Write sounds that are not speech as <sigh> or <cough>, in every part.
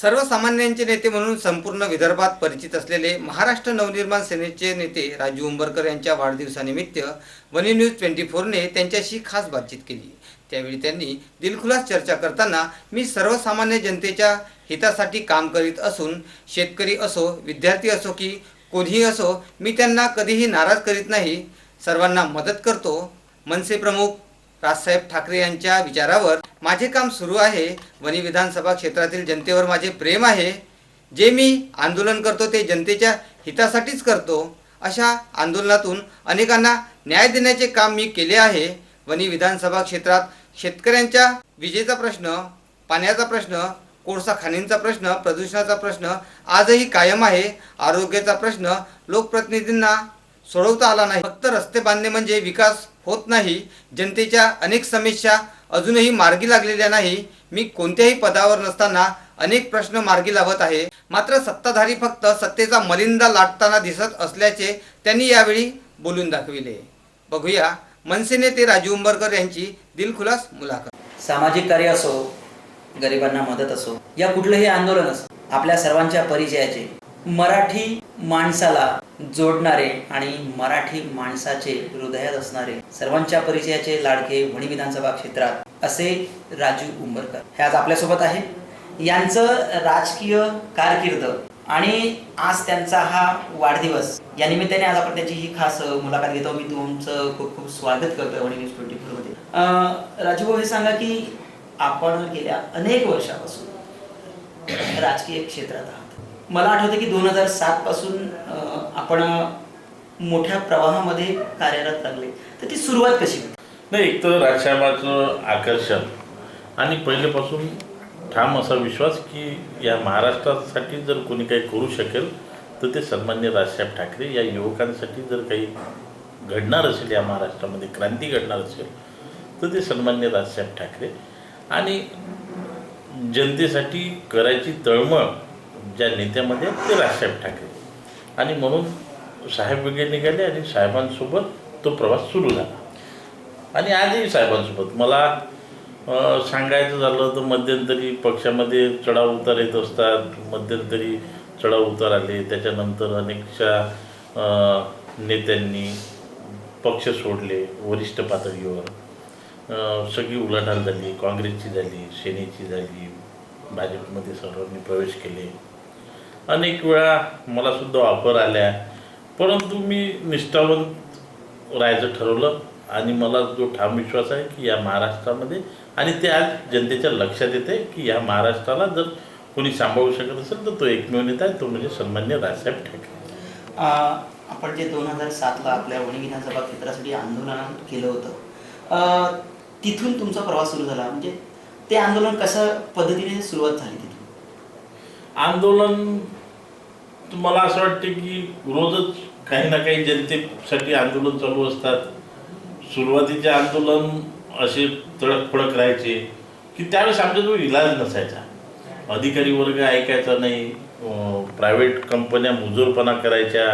सर्वसामान्यांचे नेते म्हणून संपूर्ण विदर्भात परिचित असलेले महाराष्ट्र नवनिर्माण सेनेचे नेते राजू उंबरकर यांच्या वाढदिवसानिमित्त वनी न्यूज ट्वेंटी फोरने त्यांच्याशी खास बातचीत केली. त्यावेळी त्यांनी दिलखुलास चर्चा करताना मी सर्वसामान्य जनतेच्या हितासाठी काम करीत असून शेतकरी असो विद्यार्थी असो की कोणीही असो मी त्यांना कधीही नाराज करीत नाही. सर्वांना मदत करतो. मनसे प्रमुख राजसाहेब ठाकरे यांच्या विचारावर माझे काम सुरू आहे. वणी विधानसभा क्षेत्रातील जनतेवर माझे प्रेम आहे. जे मी आंदोलन करतो ते जनतेच्या हितासाठीच करतो. अशा आंदोलनातून अनेकांना न्याय देण्याचे काम मी केले आहे. वणी विधानसभा क्षेत्रात शेतकऱ्यांच्या विजेचा प्रश्न पाण्याचा प्रश्न कोळसा खाणींचा प्रश्न प्रदूषणाचा प्रश्न आजही कायम आहे. आरोग्याचा प्रश्न लोकप्रतिनिधींना सोडवता आला नाही. फक्त रस्ते बांधणे म्हणजे विकास होत नाही. जनतेच्या अनेक समस्या अजूनही मार्गी लागलेल्या नाही. मी कोणत्याही पदावर नसताना अनेक प्रश्न मार्गी लावत आहे. मात्र सत्ताधारी फक्त सत्तेचा मलिंदा लाटताना दिसत असल्याचे त्यांनी यावेळी बोलून दाखविले. बघूया मनसे नेते राजू उंबरकर यांची दिलखुलास मुलाखत. सामाजिक कार्य असो गरिबांना मदत असो या कुठलंही आंदोलन असो आपल्या सर्वांच्या परिचयाचे मराठी माणसाला जोडणारे आणि मराठी माणसाचे हृदयात असणारे सर्वांच्या परिचयाचे लाडके वणी विधानसभा क्षेत्रात असे राजू उंबरकर. हे आज आपल्यासोबत आहे. यांचं राजकीय कारकीर्द आणि आज त्यांचा हा वाढदिवस या निमित्ताने आज आपण त्याची ही खास मुलाखत घेतो. मी तुमचं खूप खूप स्वागत करतोय वणी न्यूज ट्वेंटी फोरमध्ये राजू भाऊ हे सांगा की आपण गेल्या अनेक वर्षापासून राजकीय क्षेत्रात आहात. मला आठवतं की दोन हजार सातपासून आपण मोठ्या प्रवाहामध्ये कार्यरत लागले. तर ती सुरुवात कशी होती? नाही एक तर राजसाहेबाचं आकर्षण आणि पहिलेपासून ठाम असा विश्वास की या महाराष्ट्रासाठी जर कोणी काही करू शकेल तर ते सन्मान्य राजसाहेब ठाकरे या युवकांसाठी जर काही घडणार असेल या महाराष्ट्रामध्ये क्रांती घडणार असेल तर ते सन्मान्य राजसाहेब ठाकरे. आणि जनतेसाठी करायची तळमळ ज्या नेत्यामध्ये ते राजसाहेब ठाकरे. आणि म्हणून साहेब वेगळे निघाले आणि साहेबांसोबत तो प्रवास सुरू झाला. आणि आजही साहेबांसोबत. मला सांगायचं झालं तर मध्यंतरी पक्षामध्ये चढाव उतार येत असतात. मध्यंतरी चढाव उतार आले. त्याच्यानंतर अनेकशा नेत्यांनी पक्ष सोडले वरिष्ठ पातळीवर. सगळी उलाढाल झाली. काँग्रेसची झाली सेनेची झाली भाजपमध्ये सर्वांनी प्रवेश केले. अनेक वेळा मलासुद्धा ऑफर आल्या. परंतु मी निष्ठावंत राहायचं ठरवलं आणि मला जो ठाम विश्वास आहे की या महाराष्ट्रामध्ये आणि ते आज जनतेच्या लक्षात येते की या महाराष्ट्राला जर कोणी सांभाळू शकत असेल तर तो एकमेव नेता आहे तो म्हणजे सन्मान्य राजसाहेब ठाकरे. आपण जे दोन हजार सातला आपल्या वणी विधानसभा क्षेत्रासाठी आंदोलन केलं होतं तिथून तुमचा प्रवास सुरू झाला. म्हणजे ते आंदोलन कसं पद्धतीने सुरुवात झाली तिथून? आंदोलन मला असं वाटते की रोजच काही ना काही जनतेसाठी आंदोलन चालू असतात. सुरुवातीचे आंदोलन असे तडकफडक राहायचे की त्यावेळेस आमच्याजवळ इलाज नसायचा. अधिकारी वर्ग ऐकायचा नाही प्रायव्हेट कंपन्या मुजोरपणा करायच्या.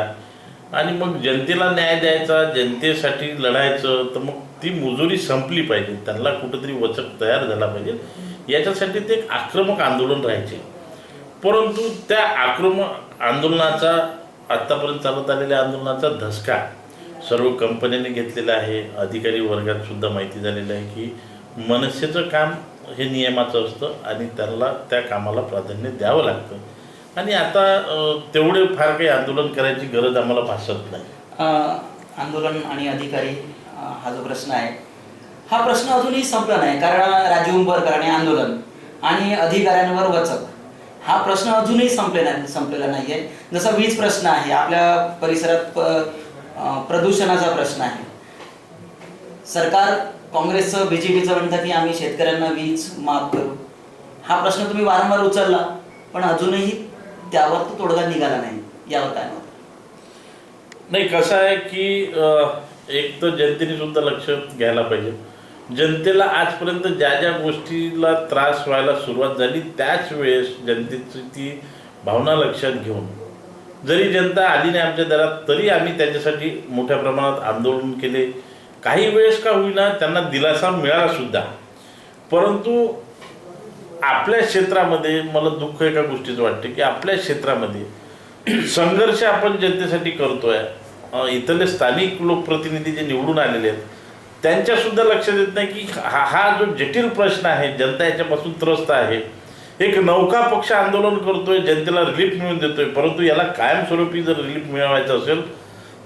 आणि मग जनतेला न्याय द्यायचा जनतेसाठी लढायचं तर मग ती मुजुरी संपली पाहिजे. त्यांना कुठंतरी वचक तयार झाला पाहिजे. याच्यासाठी ते एक आक्रमक आंदोलन राहायचे. परंतु त्या आक्रमक आंदोलनाचा आत्तापर्यंत चालत आलेल्या आंदोलनाचा धसका सर्व कंपन्यांनी घेतलेला आहे. अधिकारी वर्गात सुद्धा माहिती झालेलं आहे की मनसेचं काम हे नियमाचं असतं आणि त्याला त्या कामाला प्राधान्य द्यावं लागतं. आणि आता तेवढे फार काही आंदोलन करायची गरज आम्हाला भासत नाही. आंदोलन आणि अधिकारी हा जो प्रश्न आहे हा प्रश्न अजूनही संपला नाही. कारण राजीव उंबरकर आणि आंदोलन आणि अधिकाऱ्यांवर वचक. हा प्रश्न अजूनही संपलेला संपलेला नाही आहे जसा वीज प्रश्न आहे आपल्या परिसरात प्रदूषणाचा प्रश्न आहे. सरकार काँग्रेसचं बी जे पीचं म्हणतं की आम्ही शेतकऱ्यांना वीज माफ करू. हा प्रश्न तुम्ही वारंवार उचलला पण अजूनही त्यावर तो तोडगा निघाला नाही यावर काय मत? नाही कसं आहे की एक तर जनतेने सुद्धा लक्ष घ्यायला पाहिजे. जनतेला आजपर्यंत ज्या ज्या गोष्टीला त्रास व्हायला सुरुवात झाली त्याच वेळेस जनतेची ती भावना लक्षात घेऊन जरी जनता आली नाही आमच्या दरात तरी आम्ही त्याच्यासाठी मोठ्या प्रमाणात आंदोलन केले. काही वेळेस का होईना त्यांना दिलासा मिळाला सुद्धा. परंतु आपल्या क्षेत्रामध्ये मला दुःख एका गोष्टीचं वाटतं की आपल्या क्षेत्रामध्ये संघर्ष आपण जनतेसाठी करतोय. इथले स्थानिक लोकप्रतिनिधी जे निवडून आलेले आहेत त्यांच्यासुद्धा लक्षात येत नाही की हा हा जो जटिल प्रश्न आहे जनता याच्यापासून त्रस्त आहे. एक नौका पक्ष आंदोलन करतोय जनतेला रिलीफ मिळून देतोय. परंतु याला कायमस्वरूपी जर रिलीफ मिळवायचं असेल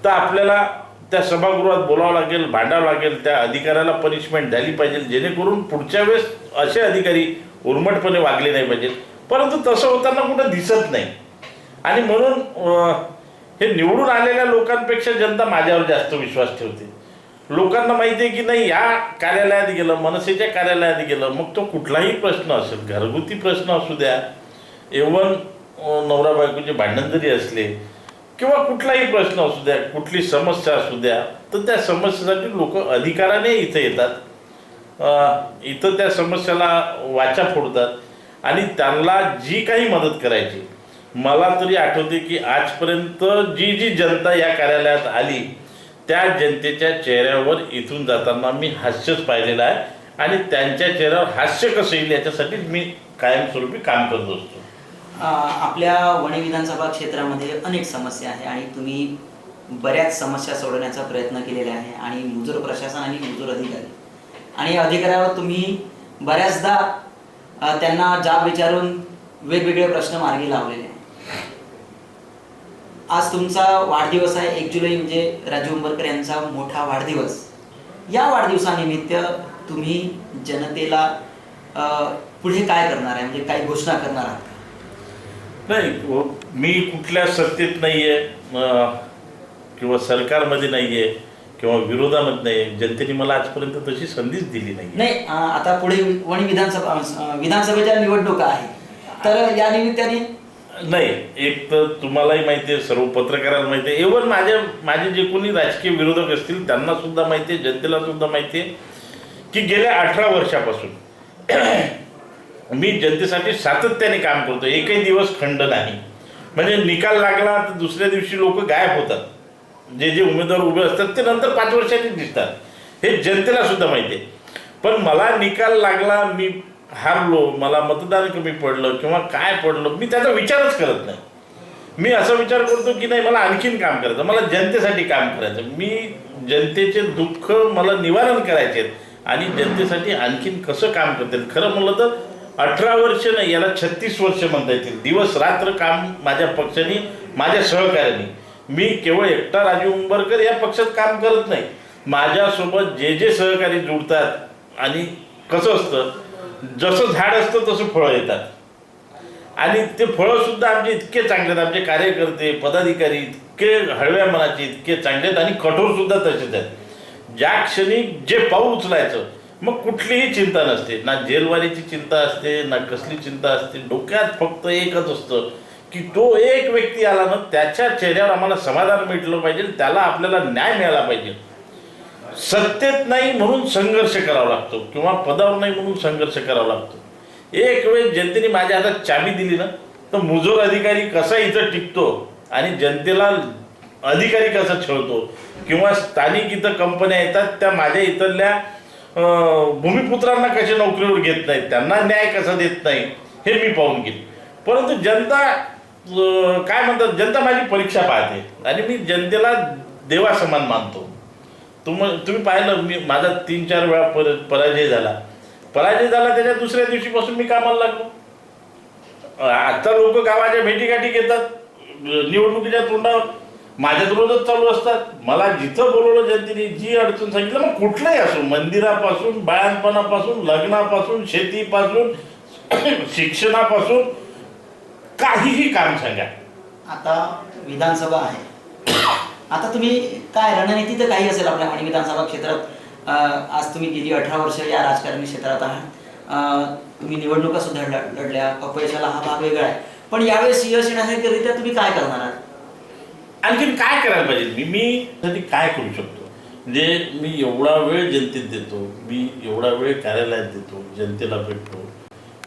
तर आपल्याला त्या सभागृहात बोलावं लागेल भांडावं लागेल त्या अधिकाऱ्याला पनिशमेंट झाली पाहिजे जेणेकरून पुढच्या वेळेस असे अधिकारी उर्मटपणे वागले नाही पाहिजे. परंतु तसं होताना कुठं दिसत नाही. आणि म्हणून हे निवडून आलेल्या लोकांपेक्षा जनता माझ्यावर जास्त विश्वास ठेवते. लोकांना माहिती आहे की नाही या कार्यालयात गेलं मनसेच्या कार्यालयात गेलं मग तो कुठलाही प्रश्न असेल घरगुती प्रश्न असू द्या एवन नवरा बायकोचे भांडण जरी असले किंवा कुठलाही प्रश्न असू द्या कुठली समस्या असू द्या तर त्या समस्येसाठी लोक अधिकाराने इथं येतात. इथं त्या समस्याला वाचा फोडतात आणि त्यांना जी काही मदत करायची. मला तरी आठवते की आजपर्यंत जी जी जनता या कार्यालयात आली त्या जनतेच्या चेहऱ्यावर इथून जाताना मी हास्यच पाहिलेलं आहे. आणि त्यांच्या चेहऱ्यावर हास्य कसं येईल याच्यासाठीच मी कायमस्वरूपी काम करत असतो आपल्या वणी विधानसभा क्षेत्रामध्ये अनेक समस्या आहे आणि तुम्ही बऱ्याच समस्या सोडवण्याचा प्रयत्न केलेला आहे आणि मुजूर प्रशासन आणि मुजूर अधिकारी. आणि या अधिकाऱ्यावर तुम्ही बऱ्याचदा त्यांना जाब विचारून वेगवेगळे प्रश्न मार्गी लावलेले आज तुमचा वाढदिवस आहे एक जुलै म्हणजे राजू उंबरकर यांचा मोठा वाढदिवस. या वाढदिवसानिमित्त तुम्ही जनतेला पुढे काय करणार आहे? म्हणजे काही घोषणा करणार आहात नाही व- मी कुठल्या सत्तेत नाही आहे किंवा सरकारमध्ये नाही आहे किंवा विरोधामध्ये नाही जनतेने मला आजपर्यंत तशी संधीच दिली नाही नाही आता पुढे वणी विधानसभा विधानसभेच्या निवडणुका आहे तर या निमित्ताने नाही एक तर तुम्हालाही माहिती आहे सर्व पत्रकारांना माहिती आहे. एवन माझ्या माझे जे कोणी राजकीय विरोधक असतील त्यांना सुद्धा माहिती आहे जनतेला सुद्धा माहिती आहे की गेल्या अठरा वर्षापासून मी जनतेसाठी सातत्याने काम करतो. एकही दिवस खंड नाही. म्हणजे निकाल लागला तर दुसऱ्या दिवशी लोक गायब होतात. जे जे उमेदवार उभे असतात ते नंतर पाच वर्षांनी दिसतात. हे जनतेला सुद्धा माहिती आहे. पण मला निकाल लागला मी हारलो मला मतदान कमी पडलं किंवा काय पडलं मी त्याचा विचारच करत नाही. मी असा विचार करतो की नाही मला आणखीन काम करायचं मला जनतेसाठी काम करायचं. मी जनतेचे दुःख मला निवारण करायचे आणि जनतेसाठी आणखीन कसं काम करता येईल खरं म्हणलं तर अठरा वर्ष नाही याला छत्तीस वर्ष म्हणता येतील. दिवस रात्र काम माझ्या पक्षाने माझ्या सहकार्याने. मी केवळ एकटा राजू उंबरकर या पक्षात काम करत नाही. माझ्यासोबत जे जे सहकारी जुडतात आणि कसं असतं जसं झाड असतं तसं फळं येतात. आणि ते फळं सुद्धा आमचे इतके चांगले आहेत. आमचे कार्यकर्ते पदाधिकारी इतके हळव्या मनाचे इतके चांगले आहेत आणि कठोर सुद्धा तसेच आहेत. ज्या क्षणी जे पाऊल उचलायचं मग कुठलीही चिंता नसते. ना जेलवारीची चिंता असते ना कसली चिंता असते. डोक्यात फक्त एकच असतं की तो एक व्यक्ती आला ना त्याच्या चेहऱ्यावर आम्हाला समाधान मिळलं पाहिजे. त्याला आपल्याला न्याय मिळाला पाहिजे. सत्तेत नाही म्हणून संघर्ष करावा लागतो किंवा पदावर नाही म्हणून संघर्ष करावा लागतो. एक वेळ जनतेने माझ्या हातात चाबी दिली ना तर मुजोर अधिकारी कसा इथं टिकतो आणि जनतेला अधिकारी कसा छळतो किंवा स्थानिक इथं कंपन्या येतात त्या माझ्या इथल्या भूमिपुत्रांना कसे नोकरीवर घेत नाहीत त्यांना न्याय कसा देत नाही हे मी पाहून घेईन. परंतु जनता काय म्हणतात जनता माझी परीक्षा पाहते आणि मी जनतेला देवासमान मानतो. तुम तुम्ही पाहिलं मी माझा तीन चार वेळा पर पराजय झाला. पराजय झाला त्याच्या दुसऱ्या दिवशीपासून मी कामाला लागलो. आता लोक गावाच्या भेटीगाठी घेतात. निवडणुकीच्या तोंडावर. माझ्या रोजच चालू असतात. मला जिथं बोलवलं जनतेने जी अडचण सांगितलं मग कुठलंही असो मंदिरापासून बाळणपणापासून लग्नापासून शेतीपासून <coughs> शिक्षणापासून काहीही काम सांगा. आता विधानसभा आहे. आता तुम्ही काय रणनीती तर काही असेल आपल्या आणि विधानसभा क्षेत्रात. आज तुम्ही गेली अठरा वर्ष या राजकारणी क्षेत्रात आहात. तुम्ही निवडणुका सुद्धा लढ- लढल्या. अपयशाला हा भाग वेगळा आहे. पण यावेळेस यश येण्यासारखीरित्या तुम्ही काय करणार आहात? आणखीन काय करायला पाहिजे? मी मी साठी काय करू शकतो? म्हणजे मी एवढा वेळ जनतेत देतो. मी एवढा वेळ कार्यालयात देतो. जनतेला भेटतो.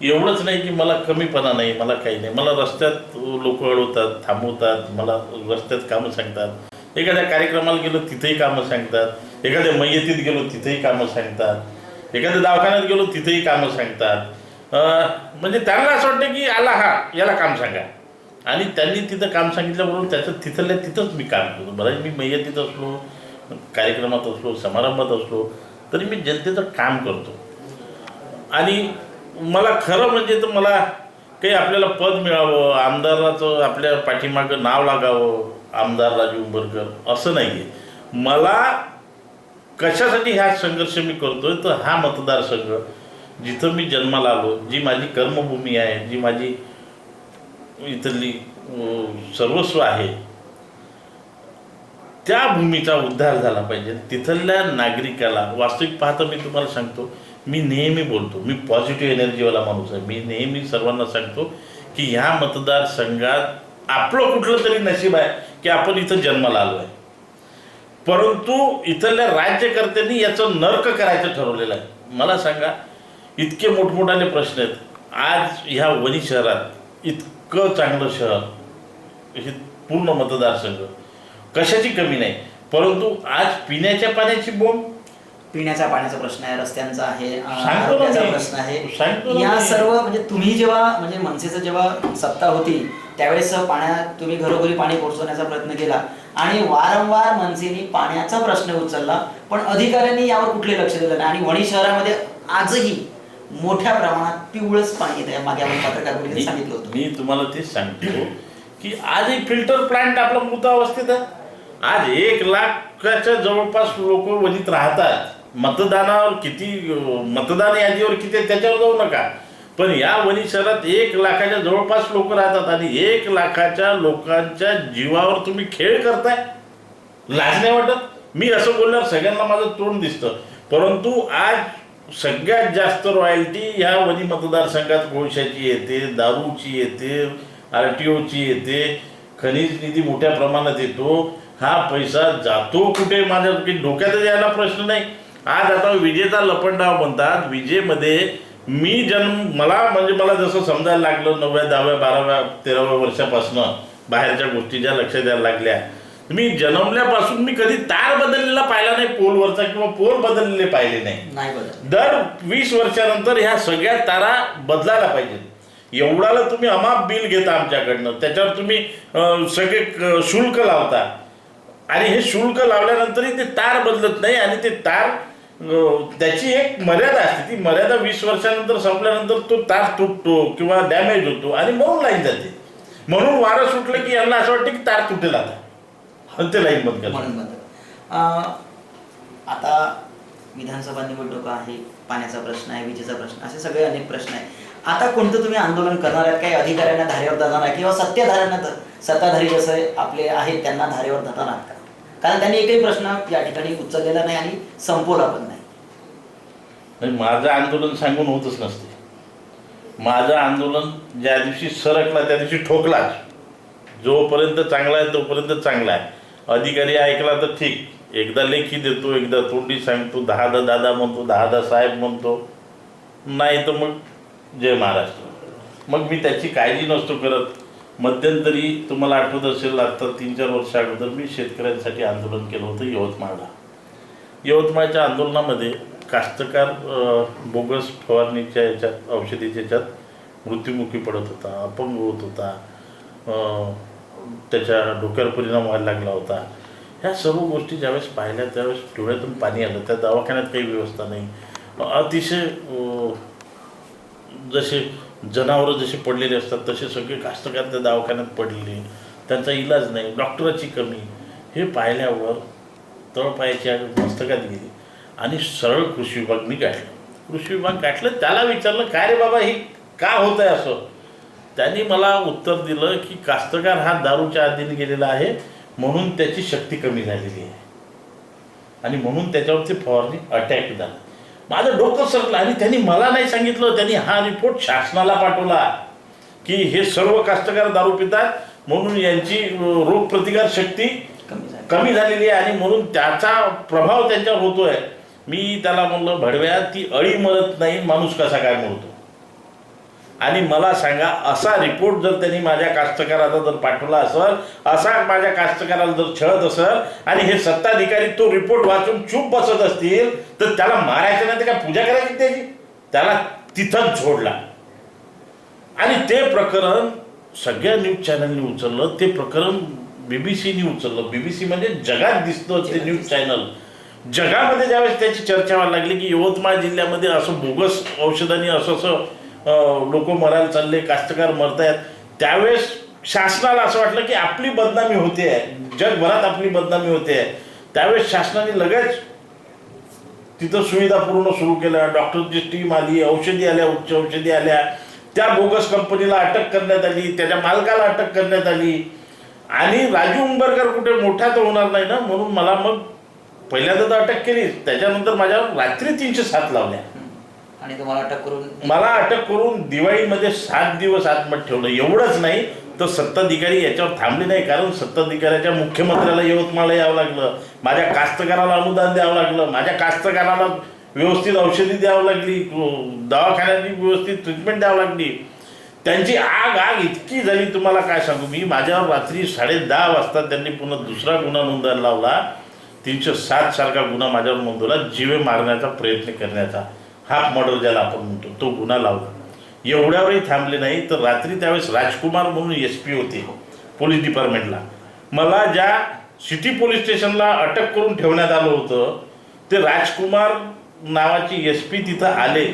एवढंच नाही की मला कमीपणा नाही मला काही नाही. मला रस्त्यात लोक अडवतात थांबवतात मला रस्त्यात कामं सांगतात. एखाद्या कार्यक्रमाला गेलो तिथेही कामं सांगतात. एखाद्या मय्यतीत गेलो तिथेही कामं सांगतात. एखाद्या दवाखान्यात गेलो तिथेही कामं सांगतात. म्हणजे त्यांना असं वाटतं की आला हा याला काम सांगा. आणि त्यांनी तिथं काम सांगितल्याबरोबर त्याचं तिथल्या तिथंच मी काम करतो. बरं मी मय्यतीत असलो कार्यक्रमात असलो समारंभात असलो तरी मी जनतेचं काम करतो. आणि मला खरं म्हणजे तर मला काही आपल्याला पद मिळावं आमदाराचं आपल्या पाठीमागं नाव लागावं आमदार राजू उंबरकर असं नाही आहे मला कशासाठी हा संघर्ष मी करतोय तर हा मतदारसंघ जिथं मी जन्माला आलो जी माझी कर्मभूमी आहे जी माझी इथली सर्वस्व आहे त्या भूमीचा उद्धार झाला पाहिजे. तिथल्या नागरिकाला वास्तविक पाहता मी तुम्हाला सांगतो मी नेहमी बोलतो मी पॉझिटिव्ह एनर्जीवाला माणूस आहे. मी नेहमी सर्वांना सांगतो की ह्या मतदारसंघात आपलं कुठलं तरी नशीब आहे. की आपण इथं जन्माला आलो आहे. परंतु इथल्या राज्यकर्त्यांनी याचं नर्क करायचं ठरवलेलं आहे. मला सांगा इतके मोठमोठाले प्रश्न आहेत. आज ह्या वणी शहरात इतकं चांगलं शहर हे पूर्ण मतदारसंघ कशाची कमी नाही. परंतु आज पिण्याच्या पाण्याची बोंब? पिण्याच्या पाण्याचा प्रश्न आहे रस्त्यांचा आहे आरोग्याचा. प्रश्न आहे. या. सर्व म्हणजे तुम्ही जेव्हा म्हणजे मनसेचं जेव्हा सत्ता होती त्यावेळेस पाण्यात तुम्ही घरोघरी पाणी पोहोचवण्याचा प्रयत्न केला. आणि वारंवार मनसेने पाण्याचा प्रश्न उचलला पण अधिकाऱ्यांनी यावर कुठले लक्ष दिलं नाही. आणि वणी शहरामध्ये आजही मोठ्या प्रमाणात पिवळच पाणी येत. आहे मागे आपण पत्रकार परिषदेत सांगितलं होतं. मी तुम्हाला तेच सांगतो की आजही फिल्टर प्लांट आपला मृतावस्थेत आहे. आज एक लाखाच्या जवळपास लोक वनीत राहतात. मतदानावर किती मतदान यादीवर किती त्याच्यावर जाऊ नका. पण या वणी शहरात एक लाखाच्या जवळपास लोक राहतात आणि एक लाखाच्या लोकांच्या जीवावर तुम्ही खेळ करताय. लाज नाही वाटत? मी असं बोलल्यावर सगळ्यांना माझं तोंड दिसतं. परंतु आज सगळ्यात जास्त रॉयल्टी ह्या वनी मतदारसंघात कोळशाची येते दारूची येते आर टी ओची येते खनिज निधी मोठ्या प्रमाणात येतो. हा पैसा जातो कुठे? माझ्या डोक्यातच यायला प्रश्न नाही. आज आता विजेचा लपंडाव म्हणतात. विजेमध्ये मी जन्म मला म्हणजे मला जसं समजायला लागलं नवव्या दहाव्या बाराव्या तेराव्या वर्षापासनं बाहेरच्या गोष्टी ज्या लक्षात द्यायला लागल्या मी जन्मल्यापासून मी कधी तार बदललेला पाहिला नाही पोलवरचा किंवा पोल बदललेले पाहिले नाही. दर वीस वर्षानंतर ह्या सगळ्या तारा बदलायला पाहिजेत. एवढाला तुम्ही अमाप बिल घेता आमच्याकडनं त्याच्यावर तुम्ही सगळे शुल्क लावता. आणि हे शुल्क लावल्यानंतरही ते तार बदलत नाही आणि ते तार त्याची एक मर्यादा असते. ती मर्यादा वीस वर्षानंतर संपल्यानंतर तो तार तुटतो किंवा डॅमेज होतो आणि म्हणून लाईन जाते. म्हणून वारं सुटलं की यांना असं वाटतं की तार तुटेल आता ते लाईन बंद करतात. म्हणून अं, आता विधानसभा निवडणूक आहे पाण्याचा प्रश्न आहे विजेचा प्रश्न असे सगळे अनेक प्रश्न आहे आता कोणतं तुम्ही आंदोलन करणार आहेत? काही अधिकाऱ्यांना धारेवर धरणार आहे किंवा सत्ताधाऱ्यांना सत्ताधारी जसे आपले आहेत त्यांना धारेवर धरणार आहात का? कारण त्यांनी एकही प्रश्न या ठिकाणी उचललेला नाही आणि संपवला पण नाही. म्हणजे माझं आंदोलन सांगून होतच नसते. माझं आंदोलन ज्या दिवशी सरकला त्या दिवशी ठोकलाच जोपर्यंत चांगला आहे तोपर्यंत चांगला आहे. अधिकारी ऐकला तर ठीक. एकदा लेखी देतो एकदा तोंडी सांगतो. दहादा दादा म्हणतो दहादा साहेब म्हणतो. नाही तर मग जय महाराष्ट्र. मग मी त्याची काळजी नसतो करत. मध्यंतरी तुम्हाला आठवत असेल आता तीन चार वर्ष अगोदर मी शेतकऱ्यांसाठी आंदोलन केलं होतं यवतमाळला. यवतमाळच्या आंदोलनामध्ये कास्तकार बोगस फवारणीच्या याच्यात औषधीच्या याच्यात मृत्युमुखी पडत होता अपंग होत होता त्याच्या डोक्यावर परिणाम व्हायला लागला होता. ह्या सर्व गोष्टी ज्यावेळेस पाहिल्या त्यावेळेस डोळ्यातून पाणी आलं. त्या दवाखान्यात काही व्यवस्था नाही. अतिशय जसे जनावरं जसे पडलेले असतात तसे सगळे कास्तकार त्या दवाखान्यात पडलेले. त्यांचा इलाज नाही डॉक्टराची कमी. हे पाहिल्यावर तळपायाची मस्तकात गेली. आणि सरळ कृषी विभाग मी गाठलं कृषी विभाग गाठलं त्याला विचारलं काय रे बाबा हे का होत आहे असं? त्यांनी मला उत्तर दिलं की कास्तकार हा दारूच्या आधीने गेलेला आहे म्हणून त्याची शक्ती कमी झालेली आहे. आणि म्हणून त्याच्यावरती फवारणी अटॅक झाला. माझं डोकं सरकलं आणि त्यांनी मला नाही सांगितलं त्यांनी हा रिपोर्ट शासनाला पाठवला की हे सर्व कास्तकार दारू पितात म्हणून यांची रोगप्रतिकार शक्ती कमी झालेली आहे आणि म्हणून त्याचा प्रभाव त्यांच्यावर होतोय. मी त्याला म्हणलं भडव्या ती अळी मरत नाही माणूस कसा काय मरतो? आणि मला सांगा असा रिपोर्ट जर त्यांनी माझ्या कास्तकाराचा जर पाठवला असेल असा माझ्या कास्तकाराला जर छळत असेल आणि हे सत्ताधिकारी तो रिपोर्ट वाचून चूप बसत असतील तर त्याला मारायचं नाही तर काय पूजा करायची त्याची? त्याला तिथंच झोडला आणि ते प्रकरण सगळ्या न्यूज चॅनलनी उचललं ते प्रकरण बीबीसीनी उचललं. बीबीसी म्हणजे जगात दिसतं ते न्यूज चॅनल. जगामध्ये ज्यावेळेस त्याची चर्चा व्हायला लागली की यवतमाळ जिल्ह्यामध्ये असं बोगस औषधांनी असं असं लोक मरायला चालले कास्तकार मरतायत. त्यावेळेस शासनाला असं वाटलं की आपली बदनामी होते. आहे जगभरात आपली बदनामी होते. आहे त्यावेळेस शासनाने लगेच तिथं सुविधा पूर्ण सुरू केल्या. डॉक्टरची टीम आली औषधी आल्या उच्च औषधी आल्या. त्या बोगस कंपनीला अटक करण्यात आली त्याच्या मालकाला अटक करण्यात आली. आणि राजू उंबरकर कुठे मोठा तर होणार नाही ना? म्हणून मला मग पहिल्यांदा तर अटक केली. त्याच्यानंतर माझ्यावर रात्री तीनशे सात लावल्या. आणि तुम्हाला अटक करून मला अटक करून दिवाळीमध्ये सात दिवस आतमध्ये ठेवलं. एवढंच नाही तर सत्ताधिकारी याच्यावर थांबले नाही कारण सत्ताधिकाऱ्याच्या मुख्यमंत्र्याला यवतमाळला यावं लागलं माझ्या कास्तकाराला अनुदान द्यावं लागलं माझ्या कास्तकाराला व्यवस्थित औषधी द्यावं लागली दवाखान्याची व्यवस्थित ट्रीटमेंट द्यावं लागली. त्यांची आग आग इतकी झाली तुम्हाला काय सांगू? मी माझ्यावर रात्री साडे दहा वाजता त्यांनी पुन्हा दुसरा गुन्हा नोंदायला लावला. तीनशे सात सारखा गुन्हा माझ्यावर नोंदवला जीवे मारण्याचा प्रयत्न करण्याचा. हाफ मर्डर ज्याला आपण म्हणतो तो गुन्हा लावला. एवढ्यावरही थांबले नाही तर रात्री त्यावेळेस राजकुमार म्हणून एस पी होते पोलीस डिपार्टमेंटला. मला ज्या सिटी पोलीस स्टेशनला अटक करून ठेवण्यात आलं होतं ते राजकुमार नावाची एस पी तिथं आले.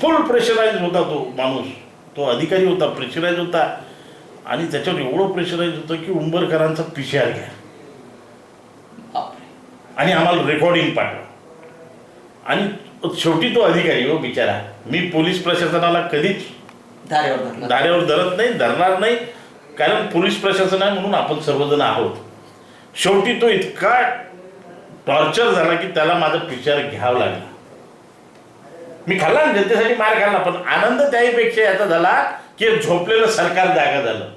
फुल प्रेशराईज होता तो माणूस. तो अधिकारी होता प्रेशराईज होता. आणि त्याच्यावर एवढं प्रेशराईज होतं की उंबरकरांचा पी सी आर घ्या. आणि आम्हाला रेकॉर्डिंग पाठवा. आणि शेवटी तो अधिकारी हो बिचारा. मी पोलीस प्रशासनाला कधीच धारेवर धरत नाही धरणार नाही. कारण पोलीस प्रशासन आहे म्हणून आपण सर्वजण आहोत. शेवटी तो इतका टॉर्चर झाला की त्याला माझं पिक्चर घ्यावं लागला. मी खाल्ला जनतेसाठी मार खाल्ला पण आनंद त्याहीपेक्षा याचा झाला की झोपलेलं सरकार जागा झालं.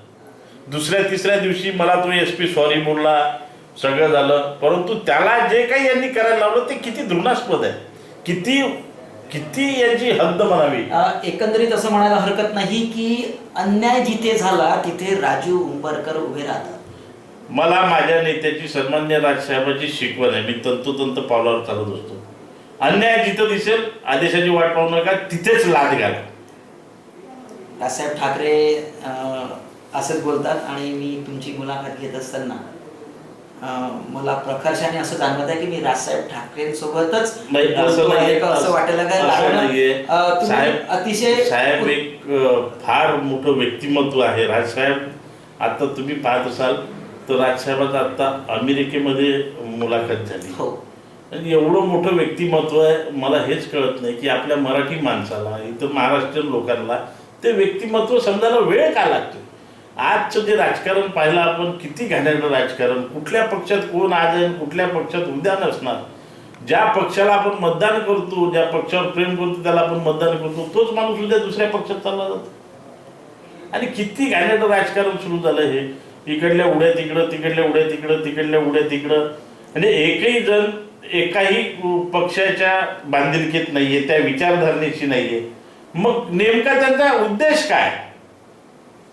दुसऱ्या तिसऱ्या दिवशी मला तो एस पी सॉरी बोलला सगळं झालं. परंतु त्याला जे काही यांनी करायला लावलं ते किती धृणास्पद आहे. किती किती यांची हद्द म्हणावी? एकंदरीत असं म्हणायला हरकत नाही की अन्याय जिथे झाला तिथे राजू उंबरकर उभे राहतात. मला माझ्या नेत्याची सन्मान्य राजसाहेबाची शिकवण आहे. मी तंतोतंत पावलावर चालत असतो. अन्याय जिथं दिसेल आदेशाची वाट पाहू नका तिथेच लाद घाला. राजसाहेब ठाकरे असंच बोलतात आणि मी तुमची मुलाखत घेत असताना मला प्रकर्षाने असं जाणवत आहे की मी राजसाहेब ठाकरेंसोबतच असं वाटायला काय साहेब- अतिशय साहेब एक फार मोठं व्यक्तिमत्व आहे. राजसाहेब आता तुम्ही पाहत असाल तर राजसाहेबाचं आता अमेरिकेमध्ये मुलाखत झाली. हो. आणि एवढं मोठं व्यक्तिमत्व आहे मला हेच कळत नाही की आपल्या मराठी माणसाला इथं महाराष्ट्रीयन लोकांना ते व्यक्तिमत्व समजायला वेळ का लागतो आजचं जे राजकारण पाहिलं आपण किती घाण्याचं राजकारण. कुठल्या पक्षात कोण आज आहे कुठल्या पक्षात उद्या नसणार. ज्या पक्षाला आपण मतदान करतो ज्या पक्षावर प्रेम करतो त्याला आपण मतदान करतो तोच माणूस उद्या दुसऱ्या पक्षात चालला जातो. आणि किती घाण्याचं राजकारण सुरू झालं हे. इकडल्या उड्या तिकडं तिकडल्या उड्या तिकडं तिकडल्या उड्या तिकडं. म्हणजे एकही जण एकाही पक्षाच्या बांधिलकीत नाहीये त्या विचारधारणेची नाहीये. मग नेमका त्यांचा उद्देश काय?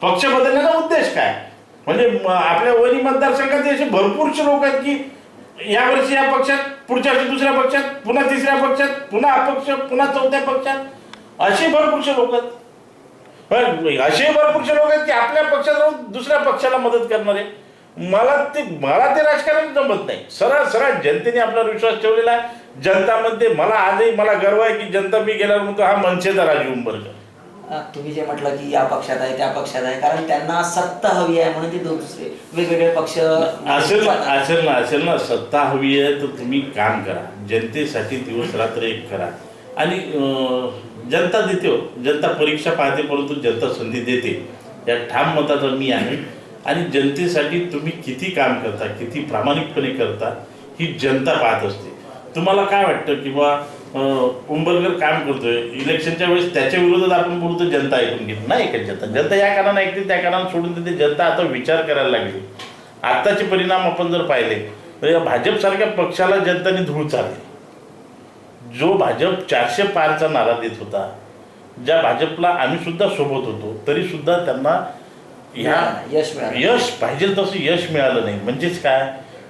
पक्ष बदलण्याचा उद्देश काय? म्हणजे आपल्या वनी मतदारसंघात असे भरपूरसे लोक आहेत की यावर्षी या पक्षात पुढच्या वर्षी दुसऱ्या पक्षात पुन्हा तिसऱ्या पक्षात पुन्हा अपक्ष पुन्हा चौथ्या पक्षात असे भरपूरसे लोक आहेत. पण असे भरपूरसे लोक आहेत की आपल्या पक्षात राहून दुसऱ्या पक्षाला मदत करणारे मला ते मला ते राजकारण जमत नाही. सरळ सरळ जनतेने आपल्यावर विश्वास ठेवलेला आहे. जनता म्हणते मला आजही मला गर्व आहे की जनता मी गेल्यावर म्हणतो हा मनसेचा राजू उंबरकर. तुम्ही जे म्हटलं की या पक्षात आहे त्या पक्षात आहे कारण त्यांना सत्ता हवी आहे म्हणून ते दुसरे वेगवेगळे पक्ष असेल ना असेल ना असेल ना सत्ता हवी आहे तर तुम्ही काम करा. जनतेसाठी दिवस रात्र एक करा. आणि जनता देते हो. जनता परीक्षा पाहते परंतु जनता संधी देते. या ठाम मताचा मी आहे. आणि जनतेसाठी तुम्ही किती काम करता किती प्रामाणिकपणे करता ही जनता पाहत असते. तुम्हाला काय वाटतं की उंबरकर काम करतोय. इलेक्शनच्या वेळेस त्याच्या विरोधात आपण बोलतो जनता ऐकून घेत नाही ऐकत जनता. जनता या कारणाने ऐकते त्या कारणाने सोडून देते. जनता आता विचार करायला लागली. आत्ताचे परिणाम आपण जर पाहिले तर या भाजपसारख्या पक्षाला जनताने धूळ चालली. जो भाजप चारशे पारचा नारा देत होता ज्या भाजपला आम्ही सुद्धा सोबत होतो तरी सुद्धा त्यांना ह्या यश यश पाहिजे तसं यश मिळालं नाही. म्हणजेच काय?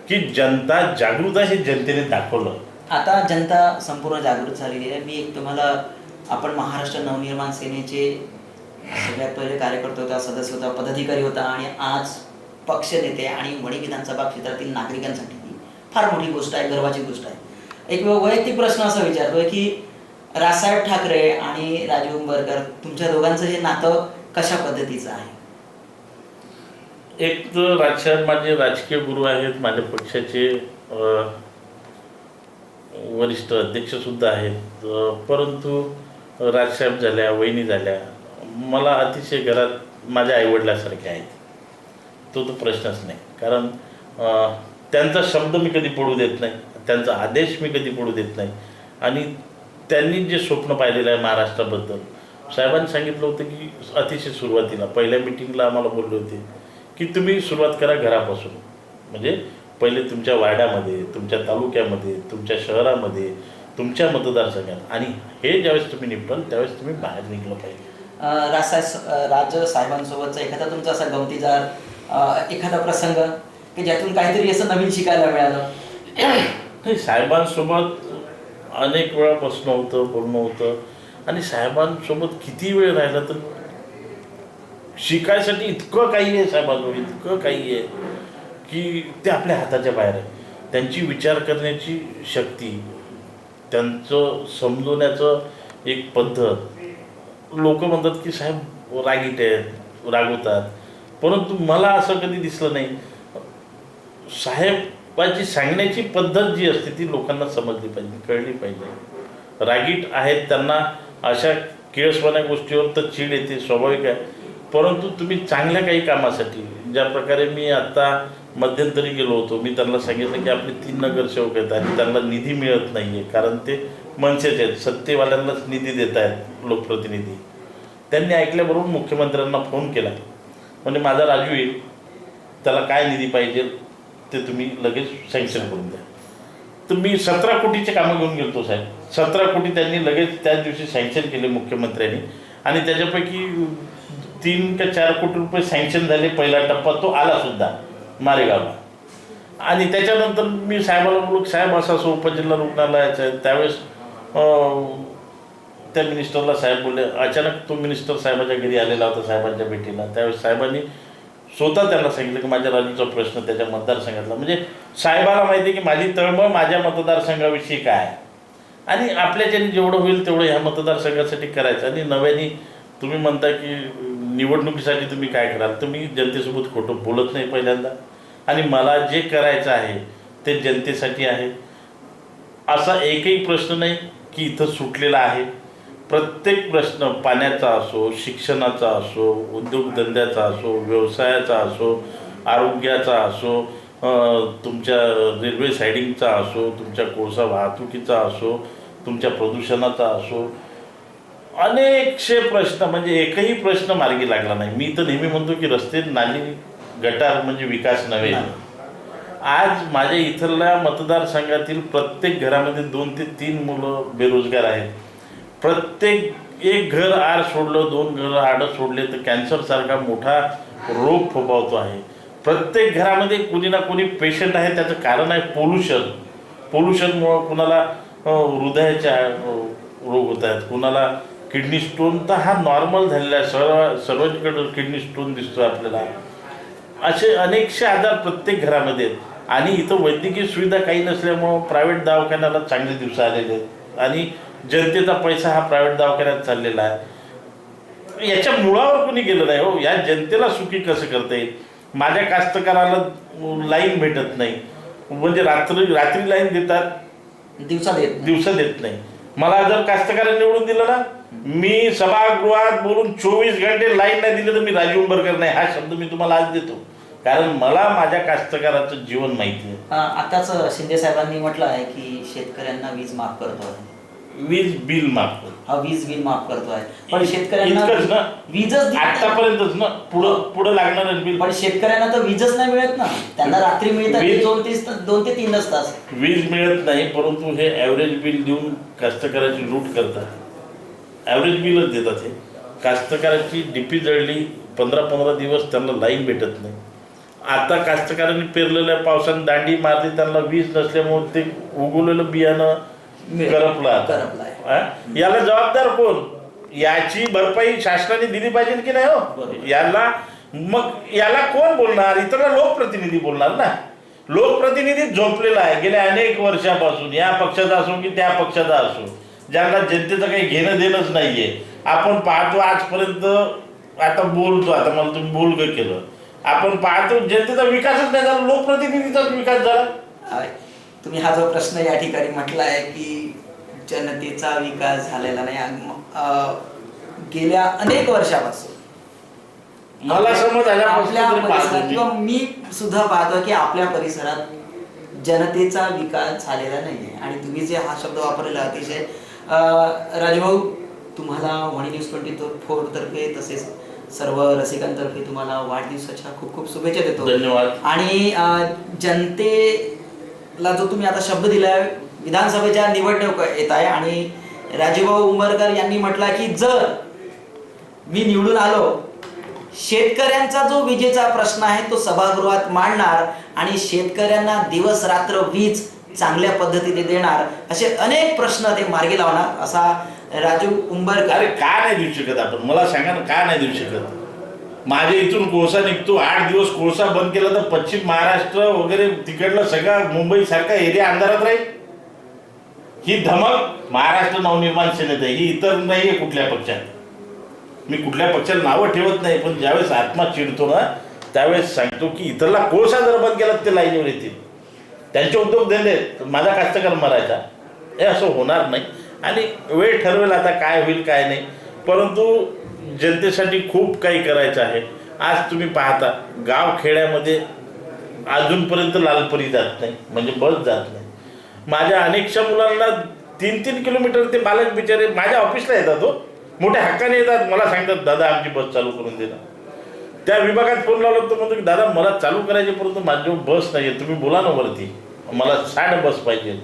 की जनता जागृत हे जनतेने दाखवलं. आता जनता संपूर्ण जागृत झालेली आहे. मी एक तुम्हाला आपण महाराष्ट्र नवनिर्माण सेनेचे सगळ्यात पहिले कार्यकर्ते होता सदस्य होता पदाधिकारी होता आणि आज पक्ष नेते आणि वणी विधानसभा क्षेत्रातील नागरिकांसाठी ही फार मोठी गोष्ट आहे गर्वाची गोष्ट आहे. एक वैयक्तिक प्रश्न असा विचारतोय की रासाहेब ठाकरे आणि राजीव उंबरकर तुमच्या दोघांचं हे नातं कशा पद्धतीचं आहे? एक तर राजसाहेब माझे राजकीय गुरु आहेत माझ्या पक्षाचे वरिष्ठ अध्यक्षसुद्धा आहेत. परंतु राजसाहेब झाल्या वहिनी झाल्या मला अतिशय घरात माझ्या आईवडिलासारखे आहेत. तो तो प्रश्नच नाही. कारण त्यांचा शब्द मी कधी पडू देत नाही त्यांचा आदेश मी कधी पडू देत नाही. आणि त्यांनी जे स्वप्न पाहिलेलं आहे महाराष्ट्राबद्दल साहेबांनी सांगितलं होतं की अतिशय सुरुवातीला पहिल्या मिटिंगला आम्हाला बोलले होते की तुम्ही सुरुवात करा घरापासून. म्हणजे पहिले तुमच्या वाड्यामध्ये तुमच्या तालुक्यामध्ये तुमच्या शहरामध्ये तुमच्या मतदारसंघात. आणि हे ज्यावेळेस तुम्ही निपटाल त्यावेळेस तुम्ही बाहेर निघलं पाहिजे. अं, राज साहेबांसोबतचा एखादा तुमचा असा गमतीदार एखादा प्रसंग की ज्यातून काहीतरी असं नवीन शिकायला मिळालं? नाही साहेबांसोबत अनेक वेळा बसणं होतं बोलणं होतं. आणि साहेबांसोबत किती वेळ राहिला तर शिकायसाठी इतकं काही आहे साहेबांजवळ इतकं काही आहे. की ते आपल्या हाताच्या बाहेर आहे. त्यांची विचार करण्याची शक्ती त्यांचं समजवण्याचं एक पद्धत. लोक म्हणतात की साहेब रागीट आहेत रागवतात. परंतु मला असं कधी दिसलं नाही. साहेबाची सांगण्याची पद्धत जी असते ती लोकांना समजली पाहिजे कळली पाहिजे. रागीट आहेत त्यांना अशा किळसवाण्या गोष्टीवर तर चीड येते स्वाभाविक आहे. परंतु तुम्ही चांगल्या काही कामासाठी ज्या प्रकारे मी आत्ता मध्यंतरी गेलो होतो. मी त्यांना सांगितलं की आपले तीन नगरसेवक आहेत आणि त्यांना निधी मिळत नाही आहे कारण ते मनसेचे आहेत. सत्तेवाल्यांनाच निधी देत आहेत लोकप्रतिनिधी. त्यांनी ऐकल्याबरोबर मुख्यमंत्र्यांना फोन केला. म्हणजे माझा राजू येईल. त्याला काय निधी पाहिजे ते तुम्ही लगेच सँक्शन करून द्या. तर मी सतरा कोटीचे कामं घेऊन गेलो साहेब. सतरा कोटी त्यांनी लगेच त्याच दिवशी सँक्शन केले मुख्यमंत्र्यांनी. आणि त्याच्यापैकी तीन का चार कोटी रुपये सँक्शन झाले. पहिला टप्पा तो आला सुद्धा. मारेगावला आणि त्याच्यानंतर मी साहेबाला बोलू साहेब असं असं उपजिल्हा रुग्णालयाचं आहे. त्यावेळेस त्या मिनिस्टरला साहेब बोलले अचानक तो मिनिस्टर साहेबाच्या घरी आलेला होता साहेबांच्या भेटीला. त्यावेळेस साहेबांनी स्वतः त्यांना सांगितलं की माझ्या राजूचा प्रश्न त्याच्या मतदारसंघातला. म्हणजे साहेबाला माहिती आहे की माझी तळमळ माझ्या मतदारसंघाविषयी काय आणि आपल्याच्याने जेवढं होईल तेवढं ह्या मतदारसंघासाठी करायचं. आणि नव्याने तुम्ही म्हणता की निवडणुकीसाठी तुम्ही काय कराल? तुम्ही जनतेसोबत खोटं बोलत नाही पहिल्यांदा. आणि मला जे करायचं आहे ते जनतेसाठी आहे. असा एकही प्रश्न नाही की इथं सुटलेला आहे. प्रत्येक प्रश्न पाण्याचा असो शिक्षणाचा असो उद्योगधंद्याचा असो व्यवसायाचा असो आरोग्याचा असो तुमच्या रेल्वे सायडिंगचा असो तुमच्या कोळसा वाहतुकीचा असो तुमच्या प्रदूषणाचा असो अनेकशे प्रश्न म्हणजे एकही प्रश्न मार्गी लागला नाही. मी तर नेहमी म्हणतो की रस्ते नाली गटार म्हणजे विकास नव्हे. आज माझ्या इथल्या मतदारसंघातील प्रत्येक घरामध्ये दोन ते तीन मुलं बेरोजगार आहेत. प्रत्येक एक घर आड सोडलं दोन घर आडं सोडले तर कॅन्सरसारखा मोठा रोग फोपावतो आहे. प्रत्येक घरामध्ये कुणी ना कुणी पेशंट आहे त्याचं कारण आहे पोल्युशन पोल्युशनमुळं कुणाला अं, हृदयाचे अं, रोग होत आहेत. कुणाला किडनी स्टोन तर हा नॉर्मल झालेला आहे. सर्व सर्वांकडे किडनी स्टोन दिसतो आपल्याला. असे अनेकशे आजार प्रत्येक घरामध्ये आहेत. आणि इथं वैद्यकीय सुविधा काही नसल्यामुळं प्रायव्हेट दवाखान्याला चांगले दिवस आलेले आहेत. आणि जनतेचा पैसा हा प्रायव्हेट दवाखान्यात चाललेला आहे. याच्या मुळावर कोणी गेलं नाही हो. या जनतेला सुखी कसं करता येईल? माझ्या कास्तकाराला लाईन भेटत नाही. म्हणजे रात्री रात्री लाईन देतात दिवसा देत दिवसा देत नाही. मला जर कास्तकारांनी निवडून दिलं ना मी सभागृहात बोलून चोवीस घंटे लाईन नाही दिलं तर मी राजीव उंबरकर नाही. हा शब्द मी तुम्हाला आज देतो. कारण मला माझ्या कास्तकाराचं जीवन माहिती आहे. आताच शिंदे साहेबांनी म्हटलं आहे की शेतकऱ्यांना वीज माफ करतो. आहे वीज बिल माफ कर. हा वीज बिल माफ करतो आहे पण शेतकऱ्यांना इतकंच ना. वीजच नाही. आतापर्यंतच ना. पुढं पुढं लागणार बिल. पण शेतकऱ्यांना तर वीजच नाही मिळत ना. त्यांना रात्री मिळतात ते दोन तीस दोन ते तीनच तास. वीज मिळत नाही परंतु हे ॲव्हरेज बिल देऊन कास्तकाराची लूट करतात. ॲव्हरेज बिलच देतात हे. कास्तकाराची डीपी जळली पंधरा पंधरा दिवस त्यांना लाईन भेटत नाही. आता कास्तकारांनी पेरलेल्या पावसाने दांडी मारली त्यांना वीज नसल्यामुळे ते उगवलेलं बियाणं. करपलं. आता. करपलं आहे. हा? याला जबाबदार कोण? याची भरपाई शासनाने दिली पाहिजे की नाही हो? बरोबर. याला मग याला कोण बोलणार? इतर लोकप्रतिनिधी बोलणार ना. लोकप्रतिनिधी झोपलेला आहे. गेल्या अनेक वर्षापासून. या पक्षाचा असो की त्या पक्षाचा असो. ज्यांना जनतेचं काही घेणं देणंच नाहीये. आपण पाहतो आजपर्यंत आता बोलतो आता मला तुम्ही बोलग केलं. आपण पाहतो जनतेचा विकासच नाही झाला. लोकप्रतिनिधीचाच विकास झाला. तुम्ही हा जो प्रश्न या ठिकाणी म्हटला आहे की जनतेचा विकास झालेला नाही. गेल्या अनेक वर्षापासून मला आपल्या. किंवा मी सुद्धा पाहतो की आपल्या परिसरात जनतेचा विकास झालेला नाहीये. आणि तुम्ही जे हा शब्द वापरलेला अतिशय राजभाऊ तुम्हाला वणी न्यूज ट्वेंटी फोर तर्फे तसेच सर्व रसिकांतर्फे तुम्हाला वाढदिवसाच्या खूप खूप शुभेच्छा देतो. धन्यवाद. आणि अं, ला जो तुम्ही आता शब्द दिलाय विधानसभेच्या निवडणूक येत आहे आणि राजूभाऊ उंबरकर यांनी म्हटला की जर मी निवडून आलो शेतकऱ्यांचा जो विजेचा प्रश्न आहे तो सभागृहात मांडणार आणि शेतकऱ्यांना दिवस रात्र वीज चांगल्या पद्धतीने देणार असे अनेक प्रश्न ते मार्गी लावणार असा राजू उंबरकर. अरे का नाही देऊ शकत आपण? मला सांगा ना का नाही देऊ शकत? माझ्या इथून कोळसा निघतो आठ दिवस कोळसा बंद केला तर पश्चिम महाराष्ट्र वगैरे तिकडलं सगळा मुंबई सारखा एरिया अंधारात राहील. ही धमक महाराष्ट्र नवनिर्माण सेनेत आहे. ही इतर नाही आहे कुठल्या पक्षात. मी कुठल्या पक्षाला नावं ठेवत नाही पण ज्यावेळेस आत्मा चिडतो ना त्यावेळेस सांगतो की इतरला कोळसा जर बंद केला तर ते लाईनीवर येतील. त्यांचे उद्योग धंदे माझा कास्तकार मरायचा. हे असं होणार नाही. आणि वेळ ठरवेल आता काय होईल काय नाही. परंतु जनतेसाठी खूप काही करायचं आहे. आज तुम्ही पाहता गाव खेड्यामध्ये अजूनपर्यंत लालपरी जात नाही म्हणजे बस जात नाही. माझ्या अनेकशा मुलांना तीन तीन किलोमीटर ते बालक बिचारे माझ्या ऑफिसला येतात हो. मोठ्या हक्काने येतात. मला सांगतात दादा आमची बस चालू करून देणार त्या विभागात फोन लावला तर म्हणतो की दादा मला चालू करायचे परंतु माझी बस नाही आहे तुम्ही बोला ना वरती. मला साठ बस पाहिजे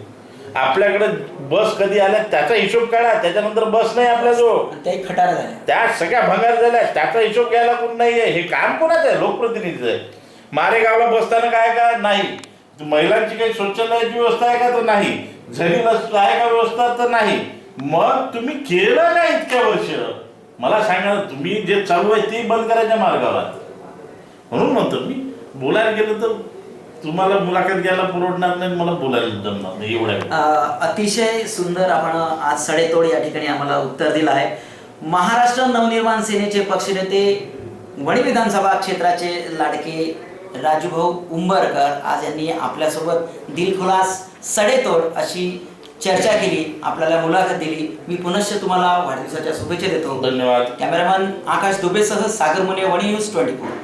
आपल्याकडे बस कधी आल्या त्याचा हिशोब काढा. त्याच्यानंतर बस नाही आपल्याजवळ. त्याही खटारा झाल्या. त्या सगळ्या भंगार झाल्या. त्याचा हिशोब घ्यायला कोण नाही आहे हे काम कोणाचं आहे? लोकप्रतिनिधीचं आहे. मारेगावला बसताना काय का? नाही. महिलांची काही शौचालयाची व्यवस्था आहे का? तर नाही. झरी आहे का व्यवस्था? तर नाही. मग तुम्ही केलं का इतक्या वर्ष? मला सांगा तुम्ही जे चालू आहे ते बंद करायच्या मार्गावर. म्हणून म्हणतो मी बोलायला गेलं तर तुम्हाला मुलाखत घ्यायला परवडणार नाही मला बोलायला जमणार नाही एवढ्या. अ, अतिशय सुंदर आपण आज सडेतोड या ठिकाणी आम्हाला उत्तर दिलं आहे. महाराष्ट्र नवनिर्माण सेनेचे पक्षनेते वणी विधानसभा क्षेत्राचे लाडके राजूभाऊ उंबरकर आज यांनी आपल्यासोबत दिलखुलास सडेतोड अशी चर्चा केली आपल्याला मुलाखत दिली. मी पुनश्च तुम्हाला वाढदिवसाच्या शुभेच्छा देतो. धन्यवाद. कॅमेरामॅन आकाश दुबेसह सागर मुने वणी न्यूज ट्वेंटी फोर.